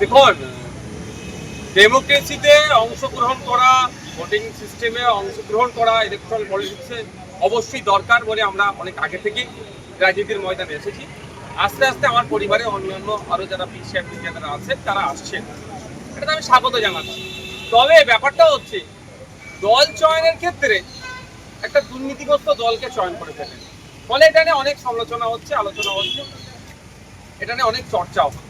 দেখুন ডেমোক্রেসিতে অংশগ্রহণ করা ভোটিং সিস্টেমে অংশগ্রহণ করা ইলেকট্রাল পলিটিক্সে অবশ্যই দরকার বলে আমরা অনেক আগে থেকেই রাজনীতির ময়দানে এসেছি। আস্তে আস্তে আমার পরিবারে অন্যান্য আরও যারা পিছিয়ে যারা আছেন, তারা আসছেন। এটা আমি স্বাগত জানাচ্ছি। তবে ব্যাপারটা হচ্ছে, দল চয়নের ক্ষেত্রে একটা দুর্নীতিগ্রস্ত দলকে চয়ন করে ফেলেন ফলে এটা নিয়ে অনেক সমালোচনা হচ্ছে, আলোচনা হচ্ছে। এটা নিয়ে অনেক চর্চাও হচ্ছে।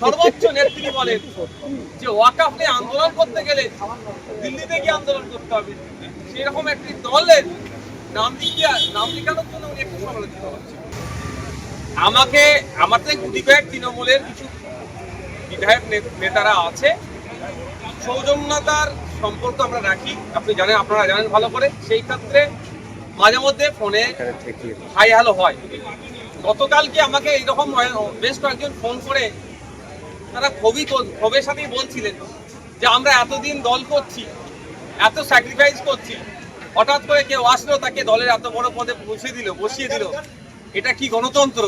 সর্বোচ্চ নেত্রী বলেন যে ওয়াকাফ নিয়ে আন্দোলন করতে গেলে দিল্লিতে গিয়ে আন্দোলন করতে হবে। সেরকম একটি দলের নাম লিখিয়া, নাম লিখানোর জন্য উনি একটু সমালোচিত আমাকে, আমার থেকে গুটি কয়েক তৃণমূলের কিছু বিধায়ক নেতারা আছে। সৌজন্যতার সম্পর্ক আমরা রাখি। আপনি জানেন, আপনারা জানেন ভালো করে। সেই ক্ষেত্রে মাঝে মধ্যে ফোনে হাই হ্যালো হয়। গতকালকে আমাকে এইরকম, বেশ কয়েকজন ফোন করে তারা খুবই ক্ষোভের সাথেই বলছিলেন যে আমরা এতদিন দল করছি, এত স্যাক্রিফাইস করছি, হঠাৎ করে কেউ আসলো, তাকে দলের এত বড় পদে বসিয়ে দিল বসিয়ে দিল। এটা কি গণতন্ত্র?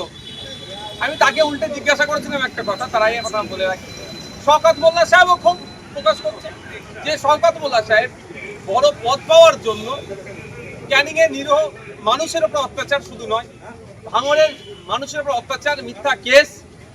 আমি তাকে উল্টে জিজ্ঞাসা করেছিলাম একটা কথা, তারাই কথা বলে রাখি। শওকত মোল্লা সাহেবও খুব প্রকাশ করছে যে শওকত মোল্লা সাহেব বড় পদ পাওয়ার জন্য ক্যানিং এর নিরহ মানুষের উপর অত্যাচার শুধু নয়, ভাঙড়ের মানুষের উপর অত্যাচার, মিথ্যা কেস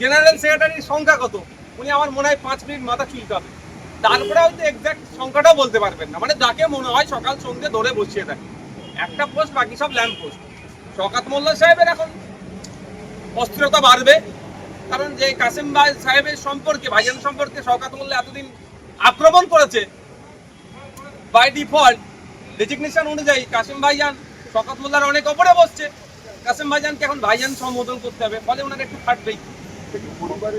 জেনারেল সেক্রেটারির সংখ্যা কত? উনি আমার মনে হয় পাঁচ মিনিট মাথা চুলকাবে। তারপরে হয়তো এক্সাক্ট সংখ্যাটাও বলতে পারবেন না। মানে যাকে মনে হয় সকাল সন্ধ্যে ধরে বসিয়ে দেয়। একটা পোস্ট বাকি সব ল্যাম্প পোস্ট শকাত মোল্লা সাহেবের এখন অস্থিরতা বাড়বে। কারণ যে কাসিম ভাই সাহেবের সম্পর্কে, ভাইজান সম্পর্কে শওকাত মোল্লা এতদিন আক্রমণ করেছে বাই ডিফল্ট ডেজিগনেশন অনুযায়ী কাসিম ভাইজান শওকাত মোল্লার অনেক ওপরে বসছে। কাসিম ভাইজানকে এখন ভাইজান সম্বোধন করতে হবে। ফলে ওনার একটু ফাটবেই থেকে পরিবারের